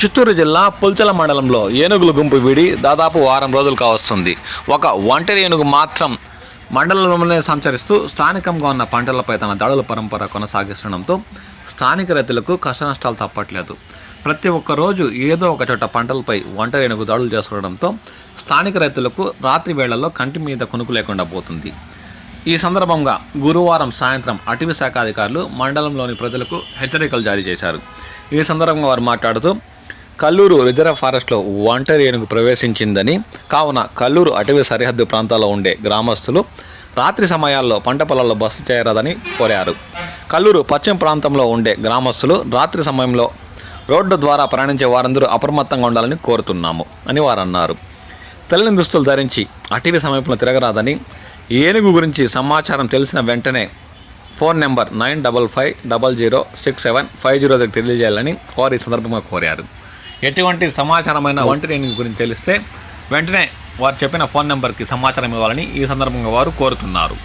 చిత్తూరు జిల్లా పుల్చల మండలంలో ఏనుగుల గుంపు వీడి దాదాపు వారం రోజులు కావస్తుంది. ఒక ఒంటరి ఏనుగు మాత్రం మండలంలోనే సంచరిస్తూ స్థానికంగా ఉన్న పంటలపై తన దాడుల పరంపర కొనసాగిస్తుండడంతో స్థానిక రైతులకు కష్టనష్టాలు తప్పట్లేదు. ప్రతి ఒక్క రోజు ఏదో ఒక చోట పంటలపై ఒంటరి ఏనుగు దాడులు చేస్తుండడంతో స్థానిక రైతులకు రాత్రి వేళల్లో కంటి మీద కొనుక్కు లేకుండా పోతుంది. ఈ సందర్భంగా గురువారం సాయంత్రం అటవీ శాఖ అధికారులు మండలంలోని ప్రజలకు హెచ్చరికలు జారీ చేశారు. ఈ సందర్భంగా వారు మాట్లాడుతూ కల్లూరు రిజర్వ్ ఫారెస్ట్లో ఒంటరి ఏనుగు ప్రవేశించిందని కావున కల్లూరు అటవీ సరిహద్దు ప్రాంతాల్లో ఉండే గ్రామస్తులు రాత్రి సమయాల్లో పంట పొలాల్లో బస్సు చేయరాదని కోరారు. కల్లూరు పశ్చిమ ప్రాంతంలో ఉండే గ్రామస్తులు రాత్రి సమయంలో రోడ్డు ద్వారా ప్రయాణించే వారందరూ అప్రమత్తంగా ఉండాలని కోరుతున్నాము అని వారు అన్నారు తెల్లని దుస్తులు ధరించి అటవీ సమీపంలో తిరగరాదని ఏనుగు గురించి సమాచారం తెలిసిన వెంటనే phone number nine double five double zero six seven five zero దగ్గర తెలియజేయాలని వారు ఈ సందర్భంగా కోరారు. ఎటువంటి సమాచారమైన ఒంటరి ఏనుగు గురించి తెలిస్తే వెంటనే వారు చెప్పిన ఫోన్ నెంబర్కి సమాచారం ఇవ్వాలని ఈ సందర్భంగా వారు కోరుతున్నారు.